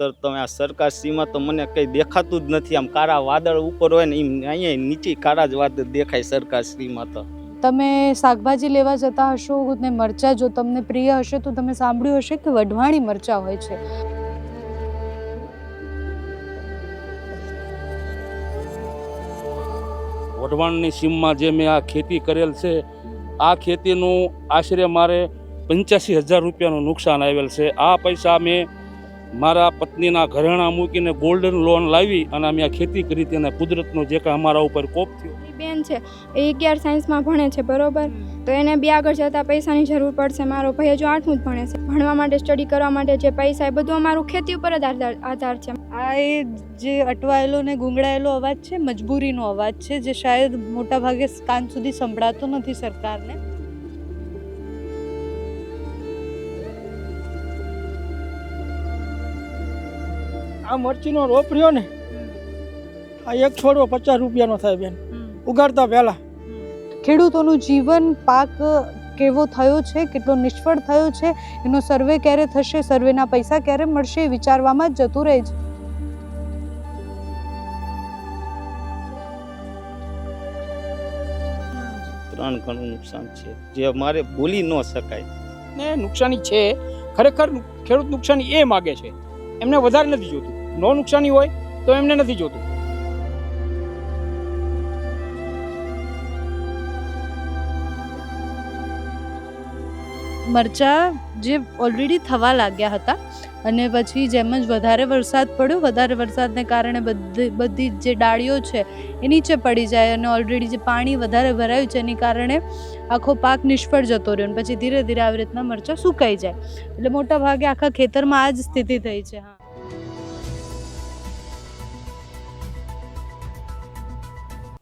વાવેતર તમે આ સરકારશ્રીમાં તો મને કંઈ દેખાતું જ નથી. આમ કાળા વાદળ ઉપર હોય ને એમ અહીંયા નીચે કાળા જ વાદળ દેખાય સરકાર સરકારશ્રીમાં તો. તમે શાકભાજી લેવા જતા હશો ને મરચાં જો તમને પ્રિય હશે તો તમે સાંભળ્યું હશે કે વઢવાણી મરચાં હોય છે. વઢવાણની સીમમાં જે મેં આ ખેતી કરેલ છે આ ખેતીનું આશરે મારે પંચ્યાસી હજાર રૂપિયાનું નુકસાન આવેલ છે. આ પૈસા મેં મારા પત્નીના ઘરેણા મૂકીને ગોલ્ડન લોન લાવી અને અમે આ ખેતી કરી હતી અને કુદરતનો જે કાંઈ અમારા ઉપર કોપ થયો. બેન છે એ અગિયાર સાયન્સમાં ભણે છે બરોબર? તો એને બી આગળ જતાં પૈસાની જરૂર પડશે. મારો ભાઈ હજુ આઠમું જ ભણે છે. ભણવા માટે સ્ટડી કરવા માટે જે પૈસા એ બધું અમારું ખેતી ઉપર જ આધાર આધાર છે. આ એ જે અટવાયેલો ને ગુંગળાયેલો અવાજ છે મજબૂરીનો અવાજ છે જે શાયદ મોટા ભાગે કાન સુધી સંભળાતો નથી સરકારને. આ મરચીનો રોપ રહ્યો ને આ એક છોડવો પચાસ રૂપિયાનો થાય બેન. ઉગાડતા પહેલા. ખેડૂતોનું જીવન પાક કેવો થયો છે કેટલો નિષ્ફળ થયો છે એનો સર્વે ક્યારે થશે સર્વેના પૈસા ક્યારે મળશે એ વિચારવામાં જ જતું રહે છે. ત્રણ ઘણું નુકસાન છે. જે અમારે ભૂલી ન શકાય. ને નુકસાની છે ખરેખર ખેડૂત નુકસાની એ માગે છે. એમને વધારે નથી જોતું. નો નુકસાની હોય તો એમને નથી જોતું. મરચાં જે ઓલરેડી થવા લાગ્યા હતા અને પછી જેમ જ વધારે વરસાદ પડ્યો, વધારે વરસાદને કારણે બધી બધી જે ડાળીઓ છે એ નીચે પડી જાય અને ઓલરેડી જે પાણી વધારે ભરાયું છે, એની કારણે આખો પાક નિષ્ફળ જતો રહ્યો અને પછી ધીરે ધીરે આવી રીતના મરચાં સુકાઈ જાય. એટલે મોટા ભાગે આખા ખેતરમાં આ જ સ્થિતિ થઈ છે, હા.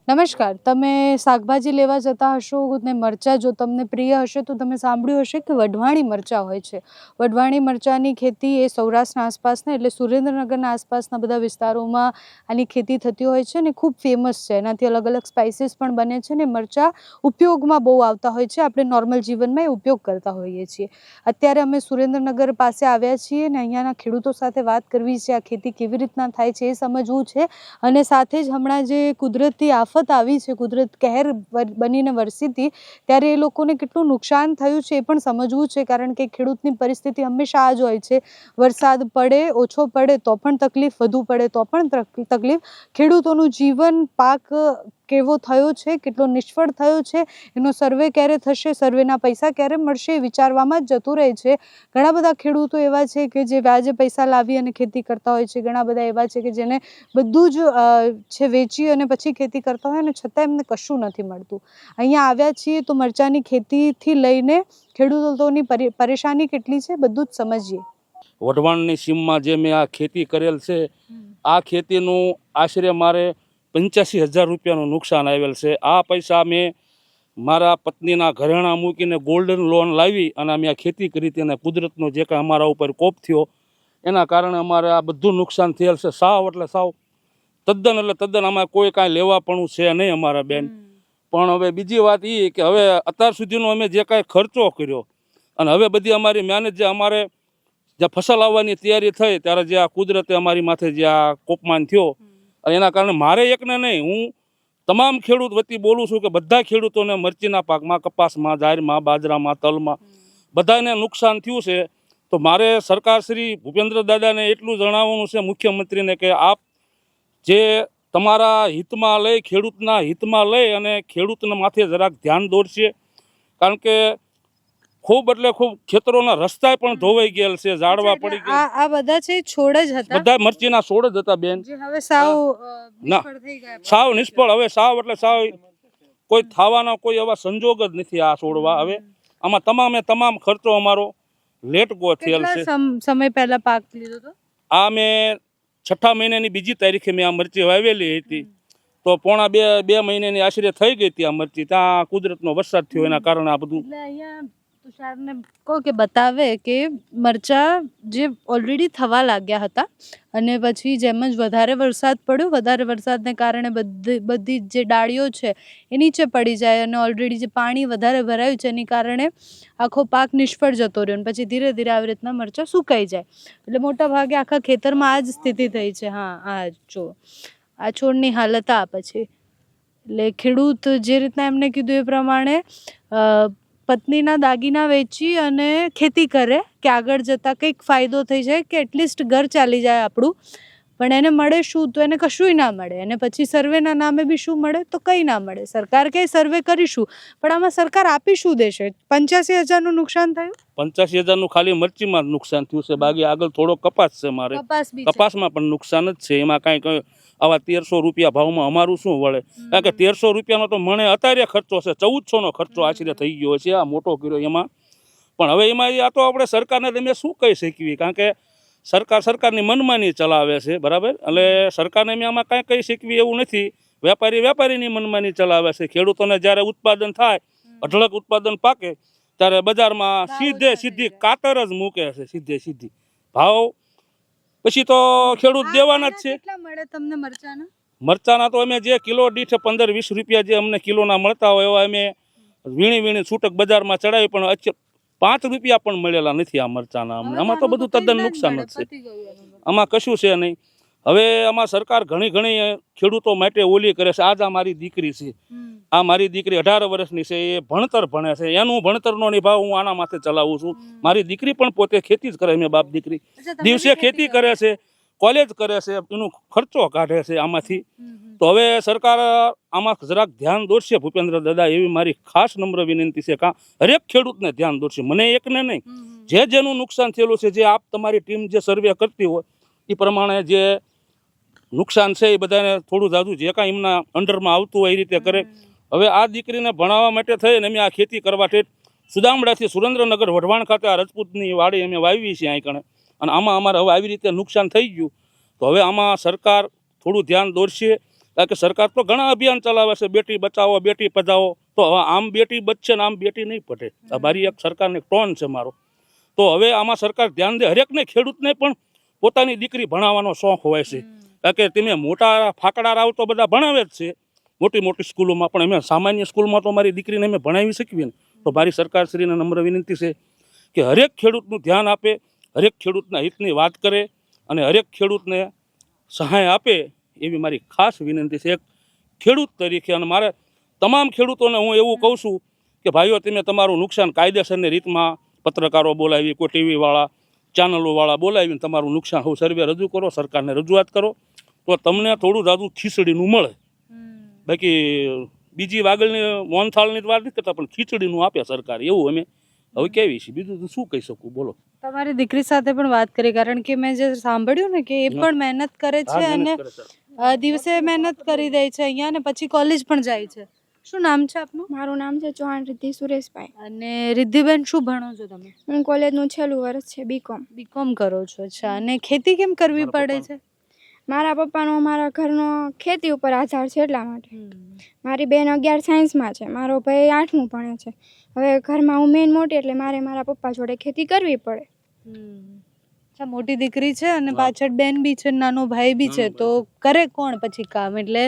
નમસ્કાર. તમે શાકભાજી લેવા જતા હશો, ને મરચાં જો તમને પ્રિય હશે તો તમે સાંભળ્યું હશે કે વઢવાણી મરચાં હોય છે. વઢવાણી મરચાંની ખેતી એ સૌરાષ્ટ્રના આસપાસના એટલે સુરેન્દ્રનગરના આસપાસના બધા વિસ્તારોમાં આની ખેતી થતી હોય છે ને ખૂબ ફેમસ છે. એનાથી અલગ અલગ સ્પાઇસીસ પણ બને છે ને મરચાં ઉપયોગમાં બહુ આવતા હોય છે. આપણે નોર્મલ જીવનમાં એ ઉપયોગ કરતા હોઈએ છીએ. અત્યારે અમે સુરેન્દ્રનગર પાસે આવ્યા છીએ ને અહીંયાના ખેડૂતો સાથે વાત કરવી છે આ ખેતી કેવી રીતના થાય છે એ સમજવું છે. અને સાથે જ હમણાં જે કુદરતી આફત આવી છે, કુદરત કહેર બનીને વરસીતી, ત્યારે એ લોકોને કેટલું નુકસાન થયું છે એ પણ સમજવું છે, કારણ કે ખેડૂતની પરિસ્થિતિ હંમેશા જ હોય છે. વરસાદ પડે, ઓછો પડે, તો પણ તકલીફ વધુ પડે, તો પણ તકલીફ. ખેડૂતોનું જીવન પાક કેવો થયો છે કેટલો નિષ્ફળ થયો છે એનો સર્વે ક્યારે થશે સર્વેના પૈસા ક્યારે મળશે એ વિચારવામાં જ જતું રહે છે. ઘણા બધા ખેડૂતો એવા છે કે જે વ્યાજે પૈસા લાવી અને ખેતી કરતા હોય છે ઘણા બધા એવા છે કે જેને બધું જ છે વેચી અને પછી ખેતી કરતા હોય અને છતાં એમને કશું નથી મળતું. અહીંયા આવ્યા છીએ તો મરચાંની ખેતીથી લઈને ખેડૂતોની પરે- પરેશાની કેટલી છે બધું જ સમજીએ. વઢવાણની સીમમાં જે મેં આ ખેતી કરેલ છે આ ખેતીનું આશરે મારે પંચ્યાસી હજાર રૂપિયાનું નુકસાન આવેલ છે. આ પૈસા મેં મારા પત્નીના ઘરેણા મૂકીને ગોલ્ડન લોન લાવી અને અમે આ ખેતી કરી હતી અને કુદરતનો જે કાંઈ અમારા ઉપર કોપ થયો એના કારણે અમારે આ બધું નુકસાન થયેલ છે. સાવ એટલે સાવ તદ્દન એટલે તદ્દન અમારે કોઈ કાંઈ લેવાપણું છે નહીં અમારા બેન. પણ હવે બીજી વાત એ કે હવે અત્યાર સુધીનો અમે જે કાંઈ ખર્ચો કર્યો અને હવે બધી અમારી મહેનત જે અમારે જે ફસલ આવવાની તૈયારી થઈ ત્યારે જે આ કુદરતે અમારી માથે જે આ કોપમાન થયો અને એના કારણે મારે એકને નહીં, હું તમામ ખેડૂત વતી બોલું છું કે બધા ખેડૂતોને મરચીના પાકમાં, કપાસમાં, જાહેરમાં, બાજરામાં, તલમાં બધાને નુકસાન થયું છે. તો મારે સરકાર શ્રી ભૂપેન્દ્ર દાદાને એટલું જણાવવાનું છે મુખ્યમંત્રીને કે આપ જે તમારા હિતમાં લઈ, ખેડૂતના હિતમાં લઈ અને ખેડૂતના માથે જરાક ધ્યાન દોરશે. કારણ કે ખૂબ એટલે ખૂબ ખેતરોના રસ્તા પણ ધોવાઈ ગયેલ છે ઝાડવા પડી ગયા આ બધા છે છોડ જ હતા? બધા મરચીના છોડ જ હતા બેન. હવે સાવ ના. સાવ નિષ્ફળ. હવે સાવ એટલે સાવ કોઈ થવાના કોઈ એવા સંજોગ જ નથી આ છોડવા. હવે આમાં તમામે તમામ ખર્ચો અમારો લેટ ગો થયેલ છે. સમય પહેલા પાક લીધો તો આ મેં છઠ્ઠા મહિનાની બીજી તારીખે મેં આ મરચી વાવેલી હતી. તો પોણા બે બે મહિનાની આશરે થઈ ગઈ હતી આ મરચી. ત્યાં કુદરતનો વરસાદ થયો એના કારણે આ બધું તુષારને કહો કે બતાવે કે મરચાં જે ઓલરેડી થવા લાગ્યા હતા અને પછી જેમ જ વધારે વરસાદ પડ્યો, વધારે વરસાદને કારણે બધી બધી જે ડાળીઓ છે એ નીચે પડી જાય અને ઓલરેડી જે પાણી વધારે ભરાયું છે, એની કારણે આખો પાક નિષ્ફળ જતો રહ્યો અને પછી ધીરે ધીરે આવી રીતના મરચાં સુકાઈ જાય. એટલે મોટા ભાગે આખા ખેતરમાં આ જ સ્થિતિ થઈ છે. હા, આ જો, આ છોડની હાલત આ પછી. એટલે ખેડૂત જે રીતના એમને કીધું એ પ્રમાણે પત્નીના દાગીના વેચી અને ખેતી કરે કે આગળ જતાં કંઈક ફાયદો થઈ જાય કે એટલીસ્ટ ઘર ચાલી જાય આપણું. પણ એને મળે શું? તો એને કશુંય ના મળે. અને પછી સર્વેના નામે બી શું મળે? તો કંઈ ના મળે. સરકાર કે સર્વે કરીશું. પણ આમાં સરકાર આપી શું દેશે? પંચ્યાસી હજારનું નુકસાન થયું? પંચ્યાસી હજારનું ખાલી મરચીમાં નુકસાન થયું છે. બાકી આગળ થોડો કપાસ છે મારે. કપાસમાં પણ નુકસાન જ છે. એમાં કાંઈ કંઈ આવા તેરસો રૂપિયા ભાવમાં અમારું શું વળે? કારણ કે તેરસો રૂપિયાનો તો મને અત્યારે ખર્ચો છે ચૌદસોનો ખર્ચો આશરે થઈ ગયો છે આ મોટો કર્યો એમાં. પણ હવે એમાં આ તો આપણે સરકારને તમે શું કહી શકીએ? કારણ કે સરકાર સરકારની મનમાની ચલાવે છે બરાબર? એટલે સરકારને અમે આમાં કાંઈ કહી શકીએ એવું નથી. વેપારી વેપારીની મનમાની ચલાવે છે. ખેડૂતોને જ્યારે ઉત્પાદન થાય અઢળક ઉત્પાદન પાકે ત્યારે બજારમાં સીધે સીધી કાતર જ મૂકે છે સીધે સીધી. ભાવ પછી તો ખેડૂત દેવાના જ છે. કેટલા મળે તમને મરચાના? મરચાના તો અમે જે કિલો દીઠ પંદર વીસ રૂપિયા જે અમને કિલોના મળતા હોય એવા અમે વીણી વીણી છૂટક બજારમાં ચડાવી પણ પાંચ રૂપિયા પણ મળેલા નથી આ મરચાના અમને. આમાં તો બધું તદ્દન નુકસાન જ છે. આમાં કશું છે નહીં. હવે આમાં સરકાર ઘણી ઘણી ખેડૂતો માટે ઓલી કરે છે. આજ આ મારી દીકરી છે. આ મારી દીકરી અઢાર વર્ષની છે. એ ભણતર ભણે છે. એનું ભણતરનો નિભાવ હું આના માથે ચલાવું છું. મારી દીકરી પણ પોતે ખેતી જ કરે મેં બાપ દીકરી. દિવસે ખેતી કરે છે કોલેજ કરે છે એનું ખર્ચો કાઢે છે આમાંથી. તો હવે સરકાર આમાં જરાક ધ્યાન દોરશે ભૂપેન્દ્ર દાદા એવી મારી ખાસ નમ્ર વિનંતી છે કાં હરેક ખેડૂતને ધ્યાન દોરશે. મને એકને નહીં. જે જેનું નુકસાન થયેલું છે જે આપ તમારી ટીમ જે સર્વે કરતી હોય એ પ્રમાણે જે નુકસાન છે એ બધાને થોડું જાજુ જે કાંઈ એમના અંડરમાં આવતું હોય એ રીતે કરે. હવે આ દીકરીને ભણાવવા માટે થઈને અમે આ ખેતી કરવા ઠેઠ સુદામડાથી સુરેન્દ્રનગર વઢવાણ ખાતે આ રજપૂતની વાડી અમે વાવી છે અહીં કણે. અને આમાં અમારે હવે આવી રીતે નુકસાન થઈ ગયું. તો હવે આમાં સરકાર થોડું ધ્યાન દોરશે. કારણ કે સરકાર તો ઘણા અભિયાન ચલાવે છે. બેટી બચાવો, બેટી પજાવો તો હવે આમ બેટી બચશે ને આમ બેટી નહીં પટે આ મારી એક સરકારને ટોન છે મારો. તો હવે આમાં સરકાર ધ્યાન દે. હરેકને ખેડૂતને પણ પોતાની દીકરી ભણાવવાનો શોખ હોય છે. કારણ કે તમે મોટા ફાકડા રાવ તો બધા ભણાવે જ છે. મોટી મોટી સ્કૂલોમાં પણ અમે સામાન્ય સ્કૂલમાં તો મારી દીકરીને અમે ભણાવી શકીએ ને. તો મારી સરકારશ્રીને નમ્ર વિનંતી છે કે હરેક ખેડૂતનું ધ્યાન આપે, હરેક ખેડૂતના હિતની વાત કરે અને હરેક ખેડૂતને સહાય આપે એવી મારી ખાસ વિનંતી છે. એક ખેડૂત તરીકે અને મારે તમામ ખેડૂતોને હું એવું કહું છું કે ભાઈઓ, તમે તમારું નુકસાન કાયદેસરની રીતમાં પત્રકારો બોલાવી, કોઈ ટીવીવાળા ચેનલોવાળા બોલાવીને તમારું નુકસાન હું સર્વે રજૂ કરો સરકારને રજૂઆત કરો તો તમને થોડું જાદુ ખીચડીનું મળે. બાકી બીજી વાગળની મોનથાળની વાત નથી કરતા પણ ખીચડીનું આપે સરકાર એવું અમે હવે કેવી છે. બીજું શું કહી શકું? બોલો. તમારી દીકરી સાથે પણ વાત કરી કારણ કે મેં જે સાંભળ્યું ને કે એ પણ મહેનત કરે છે અને દિવસે મહેનત કરી દે છે અહીંયા ને પછી કોલેજ પણ જાય છે. શું નામ છે આપનું? મારું નામ છે ચૌહાણ રિદ્ધિ સુરેશભાઈ. અને રિદ્ધિબેન શું ભણો છો તમે? હું કોલેજનું છેલ્લું વર્ષ છે બીકોમ બીકોમ કરો છો અચ્છા. અને ખેતી કેમ કરવી પડે છે? મારા પપ્પાનો મારા ઘરનો ખેતી ઉપર આધાર છે એટલા માટે. મારી બેન અગિયાર સાયન્સમાં છે. મારો ભાઈ આઠમું ભણે છે. હવે ઘરમાં હું મેન મોટી એટલે મારે મારા પપ્પા જોડે ખેતી કરવી પડે. મોટી દીકરી છે અને પાછળ બેન બી છે નાનો ભાઈ બી છે. તો કરે કોણ પછી કામ? એટલે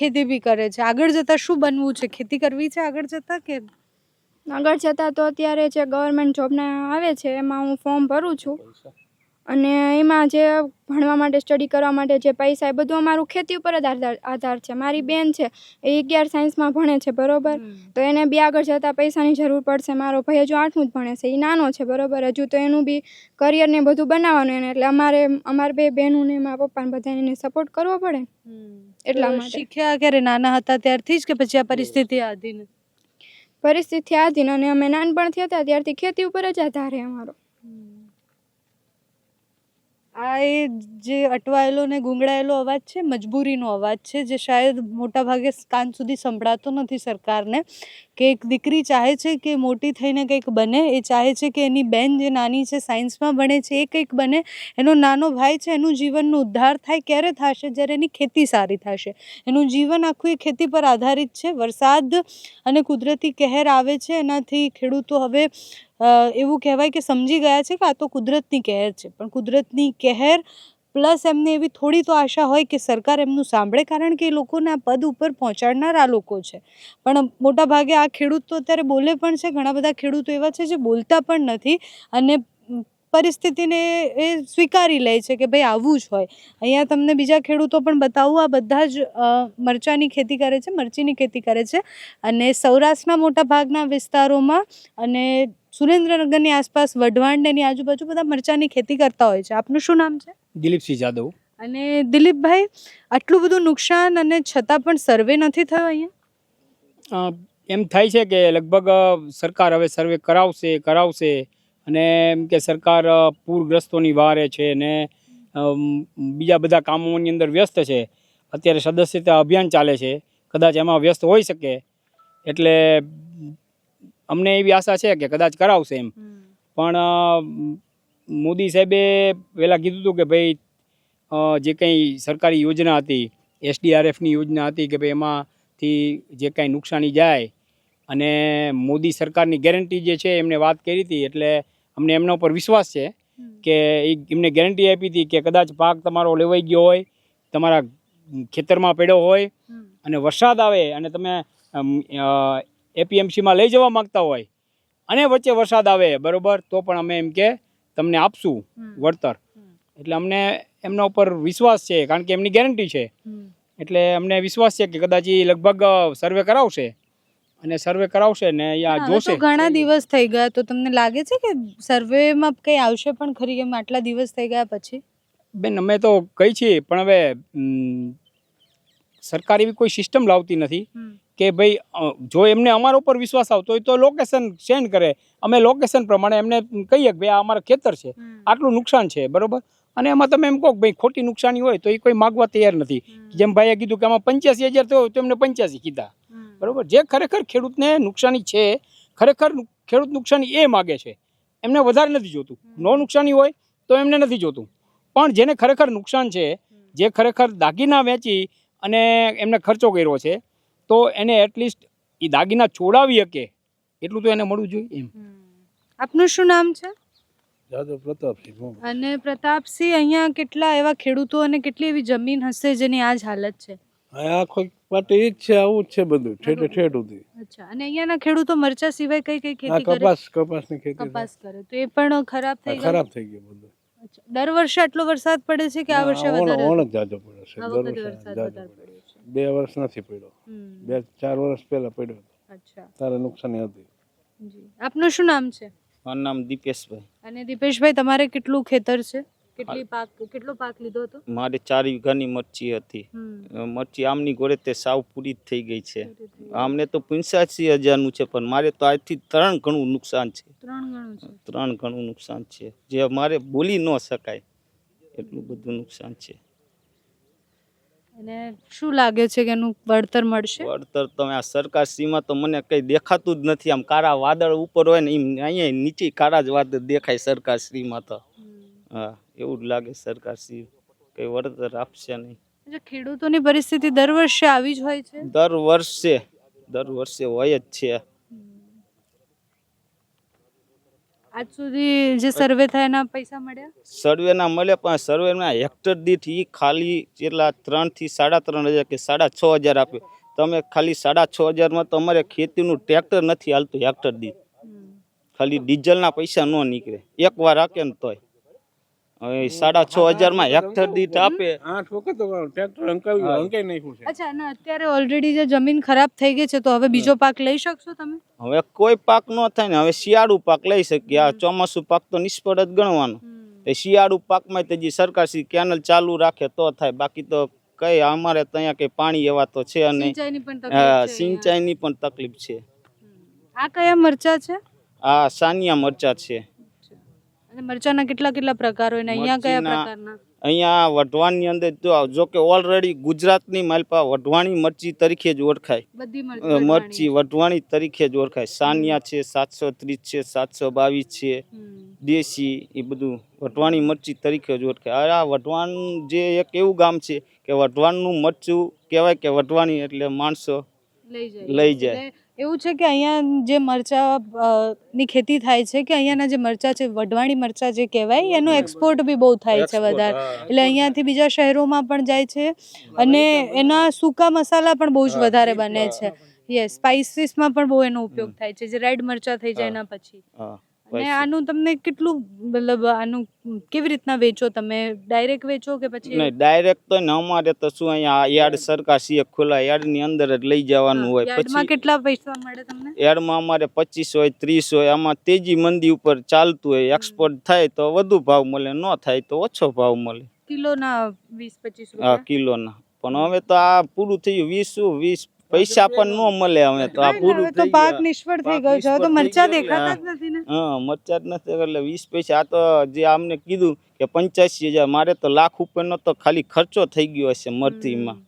ખેતી બી કરે છે. આગળ જતા શું બનવું છે? ખેતી કરવી છે આગળ જતા કે આગળ જતાં તો અત્યારે જે ગવર્મેન્ટ જોબના આવે છે એમાં હું ફોર્મ ભરું છું. અને એમાં જે ભણવા માટે સ્ટડી કરવા માટે જે પૈસા એ બધું અમારું ખેતી ઉપર જ આધાર આધાર છે. મારી બેન છે એ અગિયાર સાયન્સમાં ભણે છે બરોબર? તો એને બી આગળ જતાં પૈસાની જરૂર પડશે. મારો ભાઈ હજુ આઠમું જ ભણે છે એ નાનો છે બરોબર? હજુ તો એનું બી કરિયર ને બધું બનાવવાનું એને. એટલે અમારે અમારે બે બહેનોને મારા પપ્પાને બધાને એને સપોર્ટ કરવો પડે. એટલા માટે. શીખ્યા ક્યારે? નાના હતા ત્યારથી જ કે પછી આ પરિસ્થિતિ આધીન? પરિસ્થિતિ આધીન અને અમે નાનપણથી હતા ત્યારથી ખેતી ઉપર જ આધાર છે અમારો. આ એ જે અટવાયેલો ને ગુંગળાયેલો અવાજ છે, મજબૂરીનો અવાજ છે, જે શાયદ મોટા ભાગે કાન સુધી સંભળાતો નથી સરકારને, કે એક દીકરી ચાહે છે કે મોટી થઈને કંઈક બને, એ ચાહે છે કે એની બેન જે નાની છે સાયન્સમાં ભણે છે, એ કંઈક બને, એનો નાનો ભાઈ છે, એનું જીવનનો ઉદ્ધાર થાય ક્યારે થશે? જ્યારે એની ખેતી સારી થશે. એનું જીવન આખું એ ખેતી પર આધારિત છે. વરસાદ અને કુદરતી કહેર આવે છે, એનાથી ખેડૂતો હવે એવું કહેવાય કે સમજી ગયા છે કે આ તો કુદરતની કહેર છે. પણ કુદરતની કહેર પ્લસ એમને એવી થોડી તો આશા હોય કે સરકાર એમનું સાંભળે કારણ કે એ લોકોને પદ ઉપર પહોંચાડનાર આ લોકો છે. પણ મોટા ભાગે આ ખેડૂત તો અત્યારે બોલે પણ છે, ઘણા બધા ખેડૂતો એવા છે જે બોલતા પણ નથી અને પરિસ્થિતિને એ સ્વીકારી લે છે કે ભાઈ આવું જ હોય. અહીંયા તમને બીજા ખેડૂતો પણ બતાવું, આ બધા જ મરચાંની ખેતી કરે છે, મરચીની ખેતી કરે છે અને સૌરાષ્ટ્રના મોટા ભાગના વિસ્તારોમાં અને સુરેન્દ્રનગરની આસપાસ વઢવાણ એની આજુબાજુ બધા મરચાંની ખેતી કરતા હોય છે. આપનું શું નામ છે? દિલીપસિંહ જાદવ. અને દિલીપભાઈ આટલું બધું નુકસાન અને છતાં પણ સર્વે નથી થયો અહીંયા? એમ થાય છે કે લગભગ સરકાર હવે સર્વે કરાવશે કરાવશે અને એમ કે સરકાર પૂરગ્રસ્તોની વારે છે ને બીજા બધા કામોની અંદર વ્યસ્ત છે. અત્યારે સદસ્યતા અભિયાન ચાલે છે. કદાચ એમાં વ્યસ્ત હોઈ શકે. એટલે અમને એવી આશા છે કે કદાચ કરાવશે એમ. પણ મોદી સાહેબે પહેલાં કીધું હતું કે ભાઈ જે કંઈ સરકારી યોજના હતી એસડીઆરએફની યોજના હતી કે ભાઈ એમાંથી જે કાંઈ નુકસાની જાય અને મોદી સરકારની ગેરંટી જે છે એમને વાત કરી હતી એટલે અમને એમના ઉપર વિશ્વાસ છે કે એમને ગેરંટી આપી હતી કે કદાચ પાક તમારો લેવાઈ ગયો હોય તમારા ખેતરમાં પડ્યો હોય અને વરસાદ આવે અને તમે એપીએમસીમાં લઈ જવા માગતા હોય અને વચ્ચે વરસાદ આવે બરોબર તો પણ અમે એમ કે તમને આપશું વળતર. એટલે અમને એમના ઉપર વિશ્વાસ છે કારણ કે એમની ગેરંટી છે. એટલે અમને વિશ્વાસ છે કે કદાચ એ લગભગ સર્વે કરાવશે. અને સર્વે કરાવશે ને અહીંયા જોશે. ઘણા દિવસ થઈ ગયા તો તમને લાગે છે કે સર્વેમાં કંઈ આવશે પણ ખરી એમ આટલા દિવસ થઈ ગયા પછી? બેન અમે તો કહી છીએ પણ હવે સરકાર એવી કોઈ સિસ્ટમ લાવતી નથી. કે ભાઈ જો એમને અમારા ઉપર વિશ્વાસ આવતો હોય તો લોકેશન સેન્ડ કરે. અમે લોકેશન પ્રમાણે એમને કહીએ કે ભાઈ આ અમારા ખેતર છે. આટલું નુકસાન છે બરોબર? અને એમાં તમે એમ કહો ભાઈ ખોટી નુકસાની હોય તો એ કોઈ માગવા તૈયાર નથી. જેમ ભાઈએ કીધું કે આમાં પંચ્યાસી હજાર થયો તો એમને પંચ્યાસી કીધા. બરોબર? જે ખરેખર ખેડૂતને નુકસાની છે ખરેખર ખેડૂત નુકસાની એ માગે છે. એમને વધારે નથી જોતું. નો નુકસાની હોય તો એમને નથી જોતું. પણ જેને ખરેખર નુકસાન છે જે ખરેખર દાગીના વેચી અને એમને ખર્ચો કર્યો છે તો એને એટલીસ્ટ એ દાગીના છોડાવી શકે. એટલું તો એને મળવું જોઈએ એમ. આપનું શું નામ છે? જાદવ પ્રતાપસિંહ અને પ્રતાપસિંહ અહીંયા કેટલા એવા ખેડૂતો અને કેટલી એવી જમીન હશે જેની આજ હાલત છે? આખો માટે એ જ છે આવું જ છે બધું ઠેઠે ઠેઠ સુધી. અચ્છા અને અહીંયાના ખેડૂતો મરચા સિવાય કઈ કઈ ખેતી કરે? કપાસ કપાસની ખેતી કપાસ કરે. તો એ પણ ખરાબ થઈ ગયું? ખરાબ થઈ ગયું બધું. દર વર્ષે આટલો વરસાદ પડે છે કે આ વર્ષે વધારે? ઓણ જ જાજો પડ્યો છે. દર વર્ષે વધારે પડ્યો પડ્યો છે બે વર્ષ નથી પડ્યો. બે ચાર વર્ષ પહેલા પડ્યો હતો. તારે નુકસાની હતી. આપનું શું નામ છે? મારું નામ દીપેશભાઈ. અને દીપેશભાઈ તમારે કેટલું ખેતર છે? કેટલી પાક કેટલો પાક લીધો હતો? મારે ચાર વીઘાની મરચી હતી. મરચી આમની ઘોડે તે સાવ પૂરી થઈ ગઈ છે. આમને તો પંચ્યાસી હજારનું છે પણ મારે તો આજથી ત્રણ ગણું નુકસાન છે. ત્રણ ઘણું છે. ત્રણ ગણું નુકસાન છે. જે મારે બોલી ન શકાય એટલું બધું નુકસાન છે. અને શું લાગે છે કે એનું વળતર મળશે? વળતર તમે આ સરકાર સીમા તો મને કંઈ દેખાતું જ નથી. આમ કારા વાદળ ઉપર હોય ને એમ અહીંયા નીચે કારા જ વાદળ દેખાય સરકાર શ્રીમાં તો. હા એવું જ લાગે સરકાર શ્રી કંઈ વળતર આપશે નહીં. ખેડૂતોની પરિસ્થિતિ દર વર્ષે આવી જ હોય છે? દર વર્ષે દર વર્ષે હોય જ છે. આજ સુધી જે સર્વે થાય એના પૈસા મળ્યા? સર્વેના મળે પણ સર્વેના હેક્ટર દીઠ ઈ ખાલી કેટલા ત્રણથી સાડા ત્રણ હજાર કે સાડા છ હજાર આપે તમે ખાલી સાડા છ હજારમાં તમારે ખેતીનું ટ્રેક્ટર નથી હાલતું હેક્ટર દીઠ. ખાલી ડીઝલના પૈસા ન નીકળે. એક વાર રાખે ને તોય. સાડા છ હજારમાં હેક્ટર દીઠ આપે. આઠ વખત ટ્રેક્ટર હંકાવી હંકાઈ નાખ્યું છે. અચ્છા અને અત્યારે ઓલરેડી જે જમીન ખરાબ થઈ ગઈ છે તો હવે બીજો પાક લઈ શકશો તમે? હવે કોઈ પાક ન થાય ને હવે શિયાળુ પાક લઈ શકીએ. આ ચોમાસું પાક તો નિષ્ફળ જ ગણવાનો. એ શિયાળુ પાકમાં તે જે સરકાર શ્રી કેનલ ચાલુ રાખે તો થાય. બાકી તો કઈ અમારે ત્યાં કઈ પાણી એવા તો છે હા, સિંચાઈની પણ તકલીફ છે. આ કયા મરચા છે? આ સાનિયા મરચા છે. અને મરચાના કેટલા કેટલા પ્રકારો હોય ને અહીંયા કયા મરચીના- પ્રકારના? અહીંયા વઢવાણની અંદર જો જો કે ઓલરેડી ગુજરાતની માલપા વઢવાણી મરચી તરીકે જ ઓળખાય. બધી અ, મરચી વઢવાણી તરીકે જ ઓળખાય. સાનિયા છે સાતસો ત્રીસ છે સાતસો બાવીસ છે દેશી એ બધું વઢવાણી મરચી તરીકે જ ઓળખાય. આ વઢવાણ જે એક એવું ગામ છે કે વઢવાણનું મરચું કહેવાય કે વઢવાણી એટલે માણસો લઈ જાય. લઈ જાય. એટલે એવું છે કે અહીંયા જે મરચા ની ખેતી થાય છે કે અહીંયાના જે મરચા છે વઢવાણી મરચા જે કહેવાય એનો એક્સપોર્ટ બી બહુ થાય છે વધારે. એટલે અહીંયાથી બીજા શહેરોમાં પણ જાય છે અને એના સૂકા મસાલા પણ બહુ જ વધારે બને છે. યસ સ્પાઇસીસમાં પણ બહુ એનો ઉપયોગ થાય છે. જે રેડ મરચા થઈ જાય એના પછી. અને આનું તમને કેટલું મતલબ આનું કેવી રીતના વેચો તમે? ડાયરેક્ટ વેચો કે પછી? નહીં ડાયરેક્ટ તો ને અમારે તો શું અહીંયા યાર્ડ સરકાર સીએ ખુલ્લા યાર્ડની અંદર જ લઈ જવાનું હોય. પછી કેટલા પૈસા મળે તમને? યાર્ડમાં અમારે પચીસ હોય ત્રીસ હોય આમાં તેજી મંદી ઉપર ચાલતું હોય એક્સપોર્ટ થાય તો વધુ ભાવ મળે ન થાય તો ઓછો ભાવ મળે. કિલોના વીસ પચીસ હા કિલોના. પણ હવે તો આ પૂરું થયું વીસ વીસ પૈસા પણ ન મળે અમે તો આ પૂરું તો પાક નિષ્ફળ થઈ ગયો છે. તો મરચા દેખાતા જ નથી ને. હા મરચા જ નથી એટલે વીસ પૈસા આ તો જે આમને કીધું કે પંચ્યાસી હજાર મારે તો લાખ ઉપરનો તો ખાલી ખર્ચો થઈ ગયો હશે મરતીમાં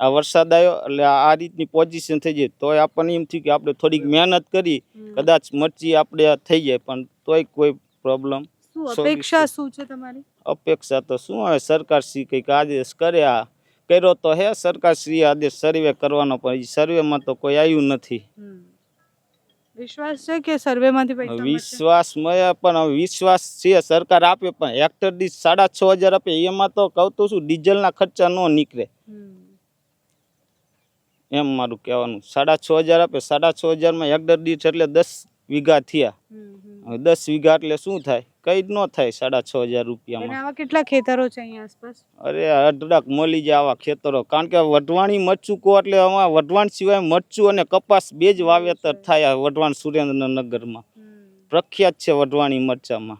આ વરસાદ આવ્યો એટલે આ રીતની પોઝિશન થઈ જાય તોય આપણને એમ થયું કે આપણે થોડીક મહેનત કરી કદાચ મરચી આપણે થઈ જાય પણ તોય કોઈ પ્રોબ્લેમ શું અપેક્ષા શું છે તમારી? અપેક્ષા તો શું હવે સરકાર શ્રી કંઈક આદેશ કરે આ. કર્યો તો હે સરકાર શ્રી આદેશ સર્વે કરવાનો પણ સર્વેમાં તો કોઈ આવ્યું નથી. વિશ્વાસ છે કે સર્વેમાંથી પૈસા વિશ્વાસ મળે પણ વિશ્વાસ છે સરકાર આપે પણ હેક્ટર દીઠ સાડા છ હજાર આપે. એમાં તો કહું તો શું ડીઝલના ખર્ચા ન નીકળે. એમ મારું કહેવાનું. સાડા છ હજાર આપે સાડા છ હજારમાં હેક્ટર દીઠ એટલે દસ વીઘા થયા. દસ વીઘા એટલે શું થાય? કઈ જ ન થાય સાડા છ હજાર રૂપિયામાં. આવા કેટલા ખેતરો છે અહીંયા આસપાસ? અરે અઢળક મળી જાય આવા ખેતરો. કારણ કે વઢવાણી મરચું કહો એટલે આમાં વઢવાણ સિવાય મરચું અને કપાસ બે જ વાવેતર થાય વઢવાણ સુરેન્દ્રનગરમાં. પ્રખ્યાત છે વઢવાણી મરચામાં.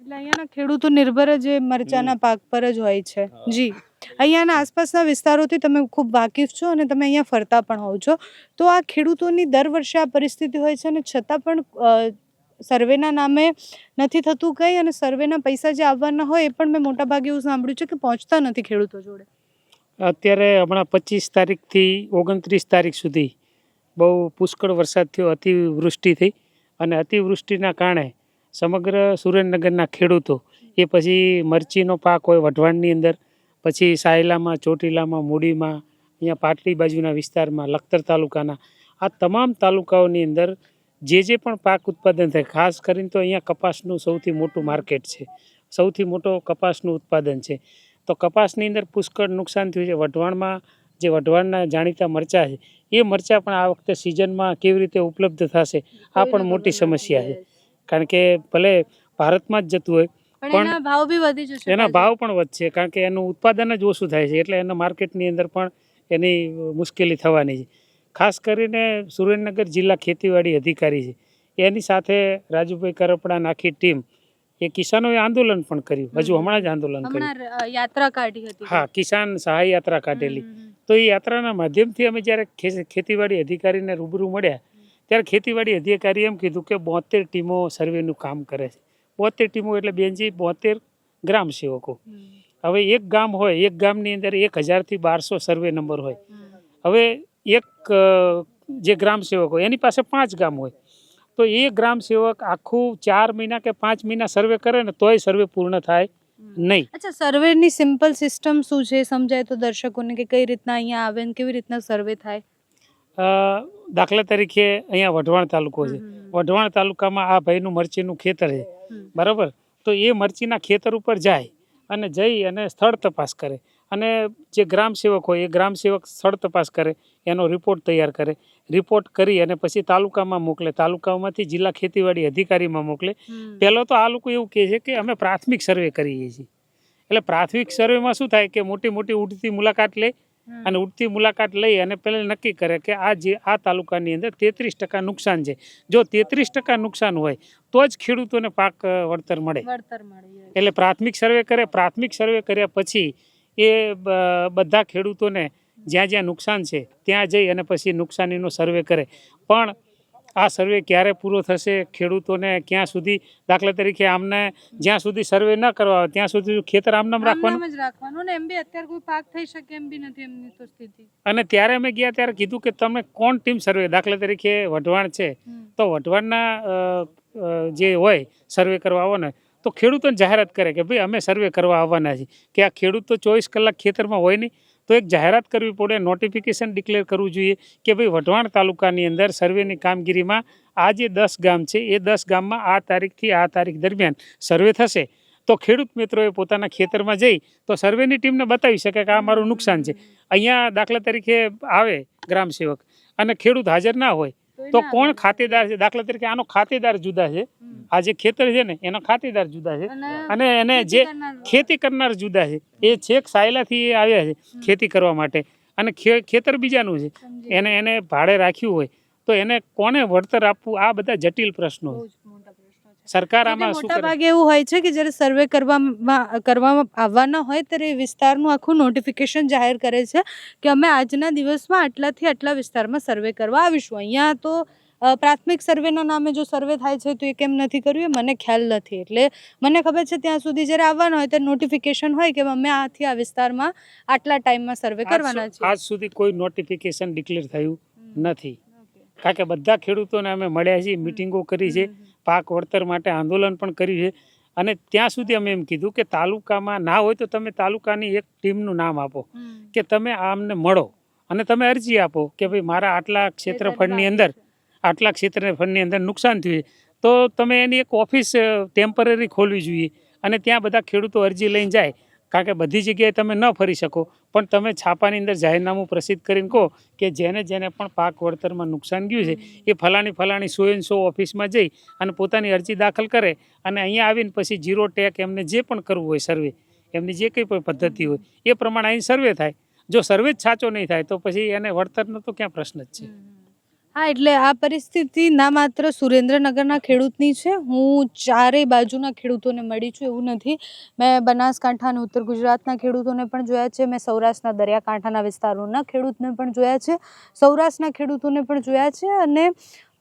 એટલે અહીંયાના ખેડૂતો નિર્ભર જ મરચાના પાક પર જ હોય છે. જી. અહીંયાના આસપાસના વિસ્તારોથી તમે ખૂબ વાકેફ છો અને તમે અહીંયા ફરતા પણ હોવ છો. તો આ ખેડૂતોની દર વર્ષે આ પરિસ્થિતિ હોય છે અને છતાં પણ સર્વેના નામે નથી થતું કંઈ અને સર્વેના પૈસા જે આવવાના હોય એ પણ મેં મોટાભાગે એવું સાંભળ્યું છે કે પહોંચતા નથી ખેડૂતો જોડે. અત્યારે હમણાં પચીસ તારીખથી ઓગણત્રીસ તારીખ સુધી બહુ પુષ્કળ વરસાદ થયો, અતિવૃષ્ટિ થઈ અને અતિવૃષ્ટિના કારણે સમગ્ર સુરેન્દ્રનગરના ખેડૂતો એ પછી મરચીનો પાક હોય, વઢવાણની અંદર, પછી સાયલામાં, ચોટીલામાં, મૂડીમાં, અહીંયા પાટલી બાજુના વિસ્તારમાં, લખતર તાલુકાના, આ તમામ તાલુકાઓની અંદર જે જે પણ પાક ઉત્પાદન થાય ખાસ કરીને તો અહીંયા કપાસનું સૌથી મોટું માર્કેટ છે. સૌથી મોટો કપાસનું ઉત્પાદન છે. તો કપાસની અંદર પુષ્કળ નુકસાન થયું છે. વઢવાણમાં જે વઢવાણના જાણીતા મરચાં છે એ મરચાં પણ આ વખતે સિઝનમાં કેવી રીતે ઉપલબ્ધ થશે આ પણ મોટી સમસ્યા છે. કારણ કે ભલે ભારતમાં જ જતું હોય પણ એના ભાવ બી વધી જશે એના ભાવ પણ વધશે કારણ કે એનું ઉત્પાદન જ ઓછું થાય છે. એટલે એના માર્કેટની અંદર પણ એની મુશ્કેલી થવાની છે. ખાસ કરીને સુરેન્દ્રનગર જિલ્લા ખેતીવાડી અધિકારી છે. એની સાથે રાજુભાઈ કરપડાની આખી ટીમ એ કિસાનોએ આંદોલન પણ કર્યું. હજુ હમણાં જ આંદોલન કર્યું. યાત્રા કાઢી હતી. હા કિસાન સહાય યાત્રા કાઢેલી. તો એ યાત્રાના માધ્યમથી અમે જ્યારે ખેતીવાડી અધિકારીને રૂબરૂ મળ્યા ત્યારે ખેતીવાડી અધિકારીએ એમ કીધું કે બોતેર ટીમો સર્વેનું કામ કરે છે. બોતેર ટીમો એટલે બેનજી બોતેર ગ્રામ સેવકો. હવે એક ગામ હોય એક ગામની અંદર એક હજારથી બારસો સર્વે નંબર હોય. હવે એક જે ગ્રામ સેવક હોય એની પાસે પાંચ ગામ હોય. તો એ ગ્રામ સેવક આખું ચાર મહિના કે પાંચ મહિના સર્વે કરે ને તોય સર્વે પૂર્ણ થાય નહીં. અચ્છા સર્વેની સિમ્પલ સિસ્ટમ શું છે? સમજાય તો દર્શકોને કે કઈ રીતના અહીંયા આવે ને કેવી રીતના સર્વે થાય? અ, દાખલા તરીકે અહીંયા વઢવાણ તાલુકો છે. વઢવાણ તાલુકામાં આ ભાઈનું મરચીનું ખેતર છે. બરાબર? તો એ મરચીના ખેતર ઉપર જાય અને જઈ અને સ્થળ તપાસ કરે. અને જે ગ્રામ સેવક હોય એ ગ્રામ સેવક સ્થળ તપાસ કરે એનો રિપોર્ટ તૈયાર કરે. રિપોર્ટ કરી અને પછી તાલુકામાં મોકલે. તાલુકામાંથી જિલ્લા ખેતીવાડી અધિકારીમાં મોકલે. પહેલો તો આ લોકો એવું કહે છે કે અમે પ્રાથમિક સર્વે કરીએ છીએ. એટલે પ્રાથમિક સર્વેમાં શું થાય કે મોટી મોટી ઉડતી મુલાકાત લે અને ઉડતી મુલાકાત લઈ અને પહેલાં નક્કી કરે કે આ જે આ તાલુકાની અંદર તેત્રીસ ટકા નુકસાન છે. જો તેત્રીસ ટકા નુકસાન હોય તો જ ખેડૂતોને પાક વળતર મળે. એટલે પ્રાથમિક સર્વે કરે. પ્રાથમિક સર્વે કર્યા પછી એ બધા ખેડૂતોને જ્યાં જ્યાં નુકસાન છે ત્યાં જઈ અને પછી નુકસાનીનો સર્વે કરે. પણ આ સર્વે ક્યારે પૂરો થશે ખેડૂતોને ક્યાં સુધી દાખલા તરીકે આમને જ્યાં સુધી સર્વે ન કરવા આવે ત્યાં સુધી ખેતર આમનામ રાખવાનું? રાખવાનું ને એમ બી અત્યારે કોઈ પાક થઈ શકે એમ બી નથી એમની તો સ્થિતિ. અને ત્યારે અમે ગયા ત્યારે કીધું કે તમે કોણ ટીમ સર્વે? દાખલા તરીકે વઢવાણ છે. તો વઢવાણના જે હોય સર્વે કરવા આવો ને તો ખેડૂતોને જાહેરાત કરે કે ભાઈ અમે સર્વે કરવા આવવાના છીએ. કે આ ખેડૂત તો ચોવીસ કલાક ખેતરમાં હોય નહીં. તો એક જાહેરાત કરવી પડે નોટિફિકેશન ડિક્લેર કરવું જોઈએ કે ભાઈ વઢવાણ તાલુકાની અંદર સર્વેની કામગીરીમાં આ જે દસ ગામ છે, એ દસ ગામમાં આ તારીખથી આ તારીખ દરમિયાન સર્વે થશે. તો ખેડૂત મિત્રોએ પોતાના ખેતરમાં જઈ તો સર્વેની ટીમને બતાવી શકે કે આ મારું નુકસાન છે. અહીંયા દાખલા તરીકે આવે ગ્રામ સેવક અને ખેડૂત હાજર ના હોય તો કોણ ખાતેદાર છે? દાખલા તરીકે આનો ખાતેદાર જુદા છે. આ જે ખેતર છે ને એનો ખાતેદાર જુદા છે. અને એને જે ખેતી કરનાર જુદા છે. એ છેક સાયલાથી એ આવ્યા છે ખેતી કરવા માટે. અને ખેતર બીજાનું છે. એને એને ભાડે રાખ્યું હોય. તો એને કોને વળતર આપવું? આ બધા જટિલ પ્રશ્નો છે. સરકાર આમાં શું મોટા ભાગે એવું હોય છે કે જ્યારે સર્વે કરવામાં કરવામાં આવવાના હોય ત્યારે એ વિસ્તારનું આખું નોટિફિકેશન જાહેર કરે છે કે અમે આજના દિવસમાં આટલાથી આટલા વિસ્તારમાં સર્વે કરવા આવીશું. અહીંયા તો પ્રાથમિક સર્વેના નામે જો સર્વે થાય છે તો એ કેમ નથી કર્યું? એ મને ખ્યાલ નથી. એટલે મને ખબર છે ત્યાં સુધી જ્યારે આવવાના હોય ત્યારે નોટિફિકેશન હોય કે અમે આથી આ વિસ્તારમાં આટલા ટાઈમમાં સર્વે કરવાના છે આજ સુધી કોઈ નોટિફિકેશન ડિક્લેર થયું નથી. કારણ કે બધા ખેડૂતોને અમે મળ્યા છીએ મિટિંગો કરી છે. પાક વળતર માટે આંદોલન પણ કર્યું છે. અને ત્યાં સુધી અમે એમ કીધું કે તાલુકામાં ના હોય તો તમે તાલુકાની એક ટીમનું નામ આપો. કે તમે આમને મળો. અને તમે અરજી આપો કે ભાઈ મારા આટલા ક્ષેત્રફળની અંદર આટલા ક્ષેત્રફળની અંદર નુકસાન થયું તો તમે એની એક ઓફિસ ટેમ્પરરી ખોલવી જોઈએ. અને ત્યાં બધા ખેડૂતો અરજી લઈને જાય. કારણ કે બધી જગ્યાએ તમે ન ફરી શકો. પણ તમે છાપાની અંદર જાહેરનામું પ્રસિદ્ધ કરીને કહો કે જેને જેને પણ પાક વળતરમાં નુકસાન ગયું છે, એ ફલાણી ફલાણી સો એન સો ઓફિસમાં જઈ અને પોતાની અરજી દાખલ કરે અને અહીંયા આવીને પછી જીરો ટેક એમને જે પણ કરવું હોય સર્વે એમની જે કંઈ પણ પદ્ધતિ હોય, એ પ્રમાણે અહીં સર્વે થાય. જો સર્વે જ સાચો નહીં થાય તો પછી એને વળતરનો તો ક્યાં પ્રશ્ન જ છે. હા, એટલે આ પરિસ્થિતિ ના માત્ર સુરેન્દ્રનગરના ખેડૂતની છે. હું ચારેય બાજુના ખેડૂતોને મળી છું, એવું નથી. મેં બનાસકાંઠા અને ઉત્તર ગુજરાતના ખેડૂતોને પણ જોયા છે. મેં સૌરાષ્ટ્રના દરિયાકાંઠાના વિસ્તારોના ખેડૂતને પણ જોયા છે. સૌરાષ્ટ્રના ખેડૂતોને પણ જોયા છે અને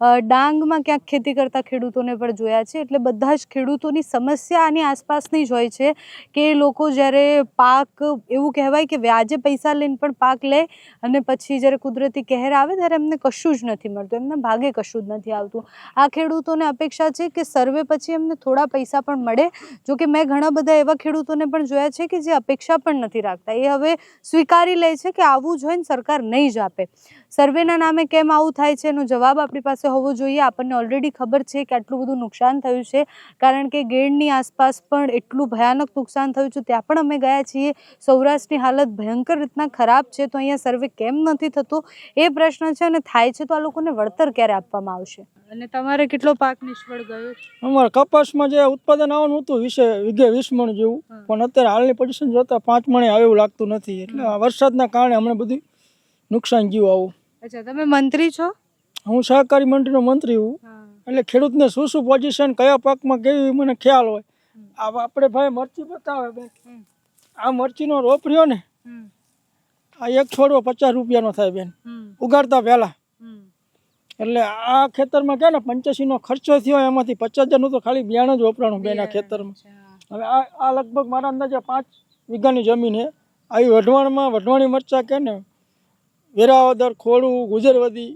ડાંગમાં ક્યાંક ખેતી કરતા ખેડૂતોને પણ જોયા છે. એટલે બધા જ ખેડૂતોની સમસ્યા આની આસપાસની જ હોય છે કે લોકો જ્યારે પાક, એવું કહેવાય કે વ્યાજે પૈસા લઈને પણ પાક લે અને પછી જ્યારે કુદરતી કહેર આવે ત્યારે એમને કશું જ નથી મળતું, એમને ભાગે કશું જ નથી આવતું. આ ખેડૂતોને અપેક્ષા છે કે સર્વે પછી એમને થોડા પૈસા પણ મળે. જો કે મેં ઘણા બધા એવા ખેડૂતોને પણ જોયા છે કે જે અપેક્ષા પણ નથી રાખતા. એ હવે સ્વીકારી લે છે કે આવું જોઈને સરકાર નહીં જ આપે. સર્વેના નામે કેમ આવું થાય છે એનો જવાબ આપણી પાસે હોવો જોઈએ. આપણને ઓલરેડી ખબર છે કે આટલું બધું નુકસાન થયું છે. કારણ કે ગેડની આસપાસ પણ એટલું ભયાનક નુકસાન થયું છે. ત્યાં પણ અમે ગયા છીએ. સૌરાષ્ટ્રની હાલત ભયંકર રીતના ખરાબ છે. તો અહીંયા સર્વે કેમ નથી થતો એ પ્રશ્ન છે અને થાય છે તો આ લોકોને વળતર ક્યારે આપવામાં આવશે? અને તમારે કેટલો પાક નિષ્ફળ ગયો છે? અમારે કપાસમાં જે ઉત્પાદન આવવાનું હતું વીસે વીઘે વીસ મણ જેવું. પણ અત્યારે હાલની પોઝિશન જોતા પાંચ મણે આવે એવું લાગતું નથી. એટલે વરસાદના કારણે અમને બધું નુકસાન ગયું આવું. અચ્છા તમે મંત્રી છો? હું સહકારી મંત્રીનો મંત્રી હું. એટલે ખેડૂતને શું શું પોઝિશન કયા પાકમાં કેવી મને ખ્યાલ હોય. આ આપણે ભાઈ મરચી બતાવે બેન આ મરચીનો રોપ રહ્યો ને આ એક છોડવો પચાસ રૂપિયાનો થાય બેન. ઉગાડતા પહેલા. એટલે આ ખેતરમાં કે ને પંચ્યાસીનો ખર્ચો થયો એમાંથી પચાસ હજારનું તો ખાલી બિયાણ જ વપરાણું બેન આ ખેતરમાં. હવે આ આ લગભગ મારા અંદાજે પાંચ વીઘાની જમીન છે. આવી વઢવાણમાં વઢવાણી મરચાં કે ને વેરાવદર ખોડું ગુજરવદી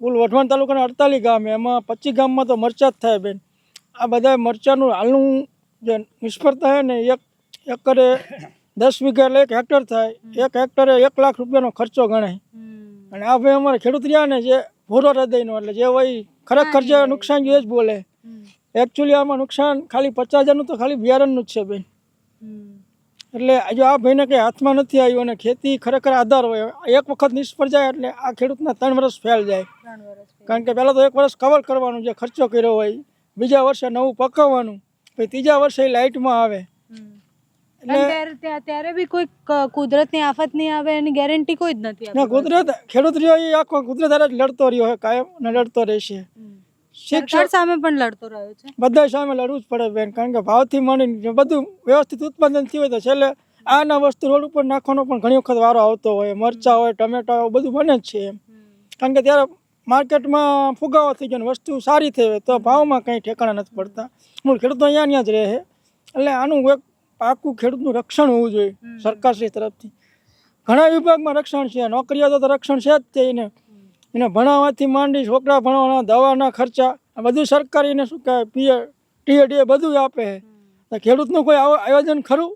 કુલ વઢવાણ તાલુકાના અડતાલીસ ગામ એમાં પચીસ ગામમાં તો મરચાં જ થાય બેન. આ બધા મરચાંનું હાલનું જે નિષ્ફળતા છે ને એક એકરે દસ વીઘા એટલે એક હેક્ટર થાય. એક હેક્ટરે એક લાખ રૂપિયાનો ખર્ચો ગણાય અને આ ભાઈ અમારે ખેડૂત રહ્યા ને જે ભૂરો હૃદયનો એટલે જે હોય ખરેખર જે નુકસાન જોઈએ જ બોલે. એકચ્યુઅલી આમાં નુકસાન ખાલી પચાસ હજારનું તો ખાલી બિયારણનું જ છે બેન. એટલે જો આ ભાઈને કંઈ હાથમાં નથી આવ્યું અને ખેતી ખરેખર આધાર હોય એક વખત નિષ્ફળ જાય એટલે આ ખેડૂતના ત્રણ વર્ષ ફેલ જાય. કારણ કે પહેલાં તો એક વર્ષ કવર કરવાનું જે ખર્ચો કર્યો હોય બીજા વર્ષે નવું પકવવાનું પછી ત્રીજા વર્ષે લાઇટમાં આવે. અને ત્યારે બી કોઈ કુદરતની આફત નહીં આવે એની ગેરંટી કોઈ જ નથી ના કુદરત ખેડૂત રહ્યો એ આખો કુદરત લડતો રહ્યો હોય કાયમ અને લડતો રહેશે. સરકાર સામે પણ લડતો રહ્યો છે. બધા સામે લડવું જ પડે બેન કારણ કે ભાવથી માંડીને બધું વ્યવસ્થિત ઉત્પાદન થયું હોય તો છેલ્લે આના વસ્તુ રોડ ઉપર નાખવાનો પણ ઘણી વખત વારો આવતો હોય. મરચાં હોય ટમેટા હોય બધું બને જ છે એમ. કારણ કે ત્યારે માર્કેટમાં ફુગાવો થઈ ગયો ને વસ્તુ સારી થઈ હોય તો ભાવમાં કંઈ ઠેકાણા નથી પડતા. મૂળ ખેડૂતો અહીંયા અહીંયા જ રહે એટલે આનું એક પાકું ખેડૂતનું રક્ષણ હોવું જોઈએ સરકારશ્રી તરફથી. ઘણા વિભાગમાં રક્ષણ છે નોકરીઓ તો રક્ષણ છે જ તે એને. એને ભણાવવાથી માંડી છોકરા ભણાવવાના દવાના ખર્ચા બધું સરકારીને શું કહેવાય પીએ ટીએ ડીએ બધું આપે તો ખેડૂતનું કોઈ આયોજન ખરું?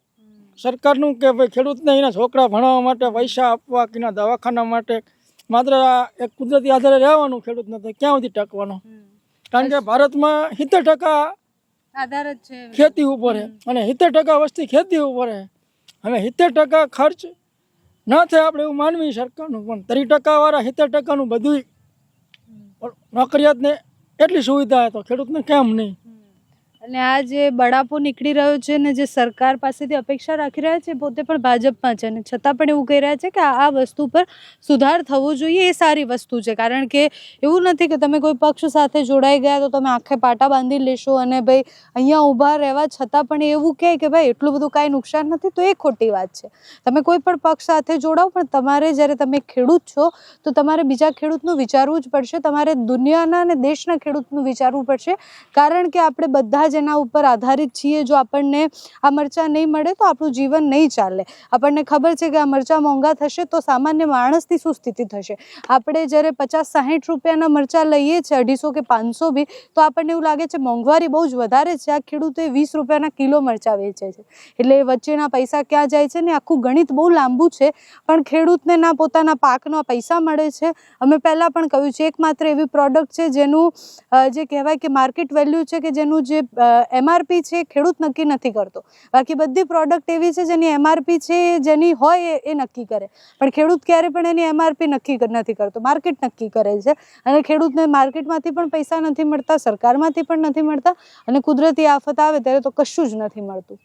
સરકારનું કે ભાઈ ખેડૂતને એના છોકરા ભણાવવા માટે પૈસા આપવા કે એના દવાખાના માટે? માત્ર આ એક કુદરતી આધારે રહેવાનું ખેડૂતને તો ક્યાં સુધી ટકવાનો? કારણ કે ભારતમાં સિત્તેર ટકા આધાર જ છે. ખેતી ઉપર અને સિત્તેર ટકા વસ્તી ખેતી ઉપર હવે સિત્તેર ટકા ખર્ચ ના થાય આપણે એવું માનવી સરકારનું, પણ ત્રીસ ટકાવાળા, સિત્તેર ટકાનું બધું નોકરિયાતને એટલી સુવિધા તો ખેડૂતને કેમ નહીં? અને આ જે બળાપો નીકળી રહ્યો છે ને જે સરકાર પાસેથી અપેક્ષા રાખી રહ્યા છે, પોતે પણ ભાજપમાં છે અને છતાં પણ એવું કહી રહ્યા છે કે આ વસ્તુ પર સુધાર થવો જોઈએ, એ સારી વસ્તુ છે. કારણ કે એવું નથી કે તમે કોઈ પક્ષ સાથે જોડાઈ ગયા તો તમે આખે પાટા બાંધી લેશો અને ભાઈ અહીંયા ઊભા રહેવા છતાં પણ એવું કહે કે ભાઈ એટલું બધું કાંઈ નુકસાન નથી, તો એ ખોટી વાત છે. તમે કોઈ પણ પક્ષ સાથે જોડાઓ, પણ તમારે જ્યારે તમે ખેડૂત છો, તો તમારે બીજા ખેડૂતનું વિચારવું જ પડશે. તમારે દુનિયાના અને દેશના ખેડૂતનું વિચારવું પડશે. કારણ કે આપણે બધા જ એના ઉપર આધારિત છીએ, જો આપણને આ મરચાં નહીં મળે તો આપણું જીવન નહીં ચાલે. આપણને ખબર છે કે આ મરચાં મોંઘા થશે તો સામાન્ય માણસની શું સ્થિતિ થશે. આપણે જ્યારે પચાસ સાહીઠ રૂપિયાના મરચાં લઈએ છીએ, અઢીસો કે પાંચસો બી, તો આપણને એવું લાગે છે મોંઘવારી બહુ જ વધારે છે. આ ખેડૂતોએ વીસ રૂપિયાના કિલો મરચાં વેચે છે. એટલે વચ્ચેના પૈસા ક્યાં જાય છે ને? આખું ગણિત બહુ લાંબુ છે, પણ ખેડૂતને ના પોતાના પાકના પૈસા મળે છે. અમે પહેલાં પણ કહ્યું છે, એકમાત્ર એવી પ્રોડક્ટ છે જેનું જે કહેવાય કે માર્કેટ વેલ્યુ છે કે જેનું જે એમઆરપી છે, ખેડૂત નક્કી નથી કરતો. બાકી બધી પ્રોડક્ટ એવી છે જેની એમઆરપી છે, જેની હોય એ- નક્કી કરે. પણ ખેડૂત ક્યારે પણ એની એમઆરપી નક્કી નથી કરતો. માર્કેટ નક્કી કરે છે. અને ખેડૂતને માર્કેટમાંથી પણ પૈસા નથી મળતા, સરકારમાંથી પણ નથી મળતા. અને કુદરતી આફત આવે ત્યારે તો કશું જ નથી મળતું.